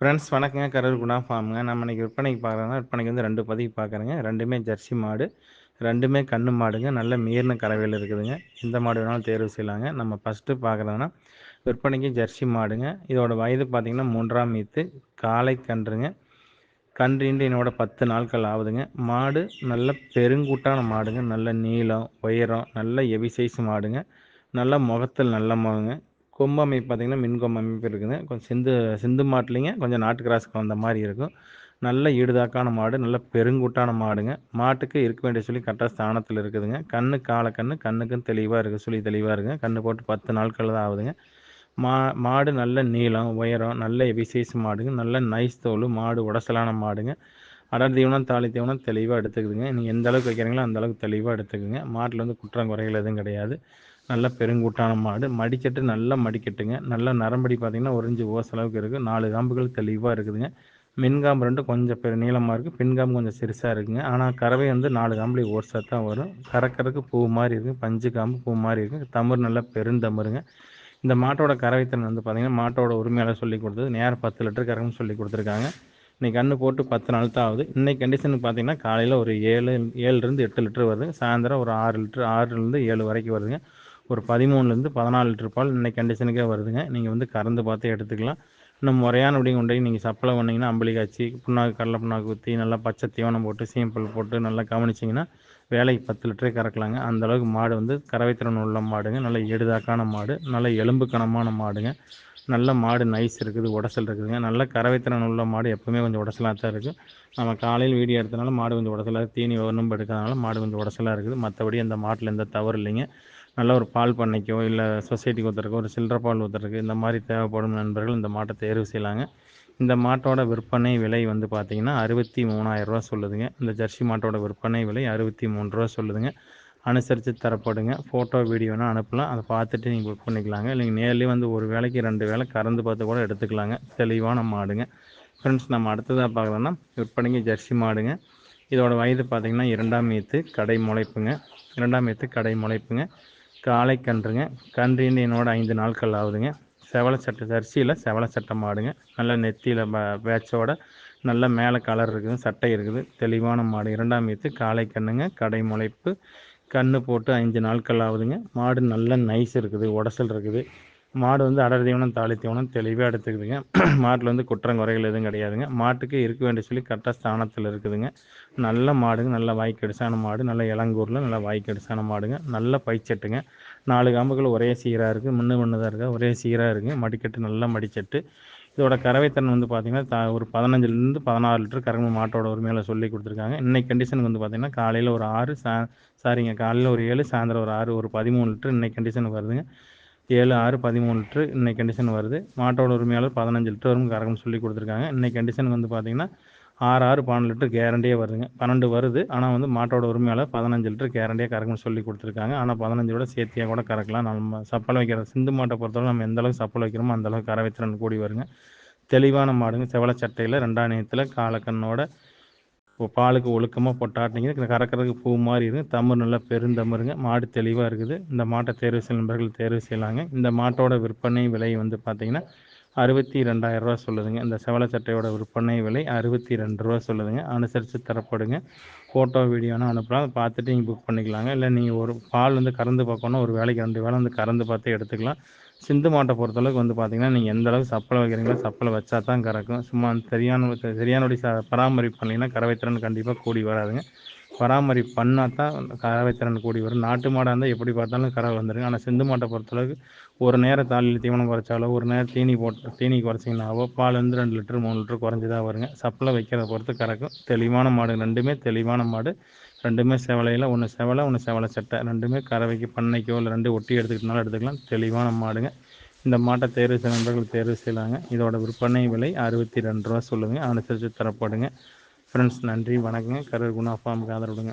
Friends வணக்கங்க. கரூர் குணா ஃபார்முங்க. நம்ம இன்றைக்கி விற்பனைக்கு பார்க்குறோம்னா விற்பனைக்கு வந்து ரெண்டு பதிவு பார்க்குறேங்க. ரெண்டுமே ஜெர்சி மாடு ரெண்டுமே கண்ணு மாடுங்க. நல்ல மீறின கறவையில் இருக்குதுங்க. எந்த மாடு வேணாலும் தேர்வு செய்யலாங்க. நம்ம ஃபஸ்ட்டு பார்க்குறோன்னா விற்பனைக்கு ஜெர்சி மாடுங்க. இதோட வயது பார்த்திங்கன்னா மூன்றாம் மீத்து காலை கன்றுங்க. கன்றுண்டு என்னோட பத்து நாட்கள் ஆகுதுங்க. மாடு நல்ல பெருங்கூட்டான மாடுங்க. நல்ல நீளம் உயரம் நல்ல எவி சைஸ் மாடுங்க. நல்ல முகத்தில் நல்ல முகங்க. கொம்பு அமைப்பு பார்த்திங்கன்னா மின் கொம்பு அமைப்பு இருக்குதுங்க கொஞ்சம் சிந்து சிந்து மாட்டிலிங்க. கொஞ்சம் நாட்டு கிராஸ் வந்த மாதிரி இருக்கும். நல்ல ஈடுதாக்கான மாடு நல்ல பெருங்குட்டான மாடுங்க. மாட்டுக்கு இருக்க வேண்டிய சொல்லி கரெக்டாக ஸ்தானத்தில் இருக்குதுங்க. கண்ணு காலை கண்ணு கண்ணுக்கும் தெளிவாக இருக்குது சொல்லி தெளிவாக இருக்குங்க கண்ணு போட்டு பத்து நாட்கள் தான் ஆகுதுங்க. மா மாடு நல்ல நீளம் உயரம் நல்ல விசேஷ மாடுங்க. நல்ல நைஸ் தோல் மாடு உடசலான மாடுங்க. அடர் தீவனம் தாலி தீவனம் தெளிவாக எடுத்துக்குதுங்க. நீங்கள் எந்த அளவுக்கு வைக்கிறீங்களோ அந்த அளவுக்கு தெளிவாக எடுத்துக்குங்க. மாட்டில் வந்து குற்றம் குறைகள் எதுவும் கிடையாது. நல்ல பெருங்கூட்டான மாடு. மடிக்கட்டு நல்லா மடிக்கட்டுங்க. நல்ல நரம்படி பார்த்திங்கன்னா ஒரிஞ்சு ஓச அளவுக்கு இருக்குது நாலு காம்புகள் தெளிவாக இருக்குதுங்க. மின்காம்பு ரெண்டும் கொஞ்சம் பெரு நீளமாக இருக்குது பின்காம்பு கொஞ்சம் சிறுசாக இருக்குங்க. ஆனால் கறவை வந்து நாலு காம்புலேயே ஓர்ஸாக தான் வரும். கறக்கிறதுக்கு பூ மாதிரி இருக்குது பஞ்சு காம்பு பூ மாதிரி இருக்குது தமிழ் நல்லா பெருந்தமிருங்க. இந்த மாட்டோட கறவைத்தன் வந்து பார்த்திங்கன்னா மாட்டோட உரிமையாளர் சொல்லி கொடுத்தது. நேரம் பத்து லிட்டர் கறக்குன்னு சொல்லி கொடுத்துருக்காங்க. இன்றைக்கி கண்ணு போட்டு பத்து நாள் தான் ஆகுது. இன்றைக்கி கண்டிஷனுக்கு பார்த்தீங்கன்னா காலையில் ஒரு ஏழு ஏழுலேருந்து எட்டு லிட்டர் வருது சாயந்தரம் ஒரு ஆறு லிட்டர் ஆறுலேருந்து ஏழு வரைக்கும் வருதுங்க. ஒரு பதிமூணுலேருந்து பதினாலு லிட்டர் பால் இன்னைக்கு கண்டிஷனுக்கே வருதுங்க. நீங்கள் வந்து கறந்து பார்த்து எடுத்துக்கலாம். இன்னும் முறையான விடியும் கொண்டு நீங்கள் சப்ளை பண்ணிங்கன்னா அம்பளி காய்ச்சி புண்ணாக்கு கடலை புண்ணாக்கு ஊற்றி நல்லா பச்சை தீவனம் போட்டு சீம்பல் போட்டு நல்லா கவனிச்சிங்கன்னா வேலைக்கு பத்து லிட்டரே கறக்கலாங்க. அந்தளவுக்கு மாடு வந்து கறவைத்திறன் உள்ள மாடுங்க. நல்ல எடுதாக்கான மாடு நல்ல எலும்பு கனமான மாடுங்க. நல்ல மாடு நைஸ் இருக்குது உடசல் இருக்குதுங்க. நல்ல கறவைத்திறன் உள்ள மாடு எப்போவுமே கொஞ்சம் உடசலாக தான் இருக்குது நம்ம காலையில் வீடியோ எடுத்தனால மாடு கொஞ்சம் உடசலாக தீனி ஒன்றும் எடுக்கிறதுனால மாடு கொஞ்சம் உடசலாக இருக்குது. மற்றபடி அந்த மாட்டில் எந்த தவறு இல்லைங்க. நல்ல ஒரு பால் பண்ணைக்கோ இல்லை சொசைட்டிக்கு ஊற்றுறக்கோ ஒரு சில்லற பால் ஊற்றுறக்கு இந்த மாதிரி தேவைப்படும் நண்பர்கள் இந்த மாட்டை தேர்வு செய்யலாங்க. இந்த மாட்டோட விற்பனை விலை வந்து பார்த்திங்கன்னா அறுபத்தி மூணாயிரரூவா சொல்லுதுங்க. இந்த ஜெர்சி மாட்டோட விற்பனை விலை அறுபத்தி மூணு ரூபா சொல்லுதுங்க. அனுசரித்து தரப்படுங்க. ஃபோட்டோ வீடியோனா அனுப்பலாம். அதை பார்த்துட்டு நீங்கள் புக் பண்ணிக்கலாங்க. இல்லைங்க நேர்லேயே வந்து ஒரு வேலைக்கு ரெண்டு வேலை கறந்து பார்த்து கூட எடுத்துக்கலாங்க. தெளிவான மாடுங்க. ஃப்ரெண்ட்ஸ் நம்ம அடுத்ததாக பார்க்குறோன்னா விற்பனைக்கு ஜெர்சி மாடுங்க. இதோட வயது பார்த்திங்கன்னா இரண்டாம் ஏத்து கடை முளைப்புங்க. இரண்டாம் ஏத்து கடை முளைப்புங்க. காளை கன்றுங்க. கன்றின்னு என்னோட ஐந்து நாட்கள் ஆகுதுங்க. செவலை சட்டை ஜெர்சியில் செவலை சட்டை மாடுங்க. நல்ல நெத்தியில் பேட்சோட நல்ல மேலே கலர் இருக்குது சட்டை இருக்குது. தெளிவான மாடு. இரண்டாம் ஏத்து காலை கண்ணுங்க கடை முளைப்பு. கன்று போட்டு அஞ்சு நாட்கள் ஆகுதுங்க மாடு நல்ல நைஸ் இருக்குது உடசல் இருக்குது. மாடு வந்து அடர் தீவனம் தாலி தீவனம் தெளிவாக எடுத்துக்குதுங்க. மாட்டில் வந்து குற்றம் குறைகள் எதுவும் கிடையாதுங்க. மாட்டுக்கு இருக்க வேண்டிய சொல்லி கரெக்டாக ஸ்தானத்தில் இருக்குதுங்க. நல்ல மாடுங்க நல்ல வாய்க்கடிசான மாடு நல்ல இளங்கூரில் நல்ல வாய்க்கடிசான மாடுங்க. நல்ல பைச்சட்டுங்க. நாலு காம்புகள் ஒரே சீராக இருக்குது முன்னு முன்னு தான் இருக்குது ஒரே சீராக இருக்குங்க. மடிக்கட்டு நல்ல மடிச்சட்டு. இதோட கறவைத்தன் வந்து பார்த்திங்கன்னா த ஒரு பதினஞ்சுலேருந்து பதினாறு லிட்டர் கறவை மாட்டோட உரிமையில் சொல்லி கொடுத்துருக்காங்க. இன்னைக்கு கண்டிஷனுக்கு வந்து பார்த்திங்கன்னா காலையில் ஒரு ஆறு சா சாரிங்க காலையில் ஒரு ஏழு சாயந்தரம் ஒரு ஆறு ஒரு பதிமூணு லிட்டர் இன்னைக்கு கண்டிஷனுக்கு வருதுங்க. ஏழு ஆறு பதிமூணு லிட்ரு இன்னைக்கு கண்டிஷன் வருது. மாட்டோட உரிமையாளர் பதினஞ்சு லிட்டர் வரும் கறக்கும்னு சொல்லி கொடுத்துருக்காங்க. இன்னைக்கு கண்டிஷனுக்கு வந்து பார்த்திங்கன்னா ஆறு ஆறு பன்னெண்டு லிட்டர் கேரண்டியே வருதுங்க. பன்னெண்டு வருது. ஆனால் வந்து மாட்டோட உரிமையாளர் பதினஞ்சு லிட்டர் கேரண்டியாக கறக்கும்னு சொல்லி கொடுத்துருக்காங்க. ஆனால் பதினஞ்சோட சேர்த்தியாக கூட கறக்கலாம். நம்ம சப்பல் வைக்கிற சிந்து மாட்டை பொறுத்தவரை நம்ம எந்த அளவுக்கு சப்பல் வைக்கிறோமோ அந்தளவுக்கு கரை வைத்திறன் கூடி வருங்க. தெளிவான மாடுங்க. செவலை சட்டையில் ரெண்டாம் நேரத்தில் காலக்கண்ணோட பாலுக்கு ஒழுக்கமாக பொட்டாட்டிங்க கறக்கிறதுக்கு பூ மாதிரி இருக்குது தமிழ் நல்லா பெருந்தமருங்க. மாடு தெளிவாக இருக்குது. இந்த மாட்டை தேர்வு செய்யும் நண்பர்கள் தேர்வு செய்யலாங்க. இந்த மாட்டோட விற்பனை விலை வந்து பார்த்திங்கன்னா அறுபத்தி ரெண்டாயிரரூவா சொல்லுதுங்க. இந்த செவலை சட்டையோட விற்பனை விலை அறுபத்தி ரெண்டு ரூபா சொல்லுதுங்க. அனுசரித்து தரப்படுங்க. ஃபோட்டோ வீடியோனா அனுப்பலாம் அதை பார்த்துட்டு நீங்கள் புக் பண்ணிக்கலாங்க. இல்லை நீங்கள் ஒரு பால் வந்து கறந்து பார்க்கணும் ஒரு வேலைக்கு ரெண்டு வேலை வந்து கறந்து பார்த்து எடுத்துக்கலாம். சிந்து மாட்டை பொறுத்தளவுக்கு வந்து பார்த்திங்கன்னா நீங்கள் எந்த அளவுக்கு சப்பலை வைக்கிறீங்களோ சப்பலை வச்சா தான் கறக்கும். சும்மா சரியான சரியானபடி ச பராமரிப்பு பண்ணிங்கன்னா கறவைத்திறன் கண்டிப்பாக கூடி வராதுங்க. பராமரிப்பு பண்ணால் தான் கறவை திறன் கூடி வரும். நாட்டு மாடாக இருந்தால் எப்படி பார்த்தாலும் கறவை வந்துடும் ஆனால் சிந்து மாட்டை பொறுத்தளவுக்கு ஒரு நேரம் தாலியில் தீவனம் குறைச்சாலோ ஒரு நேரம் தீனி போட்டு தீனி குறைச்சிங்கனாவோ பால் வந்து ரெண்டு லிட்டர் மூணு லிட்டர் குறைஞ்சி தான் வருங்க. சப்ளை வைக்கிறத பொறுத்து கறக்கும். தெளிவான மாடு ரெண்டுமே தெளிவான மாடு. ரெண்டுமே செவலையில் ஒன்று செவலை ஒன்று செவலை சட்டை. ரெண்டுமே கறவைக்கு பண்ணைக்கோ இல்லை ரெண்டு ஒட்டி எடுத்துக்கிட்டனாலும் எடுத்துக்கலாம். தெளிவான மாடுங்க. இந்த மாட்டை தேர்வு செய்ய நண்பர்கள் தேர்வு செய்யலாங்க. இதோட விற்பனை விலை அறுபத்தி ரெண்டு ரூபா சொல்லுங்கள் அனுசரித்து தரப்படுங்க. ஃப்ரெண்ட்ஸ் நன்றி வணக்கங்க. கரூர் குணா ஃபார்முக்கு ஆதரவுடுங்க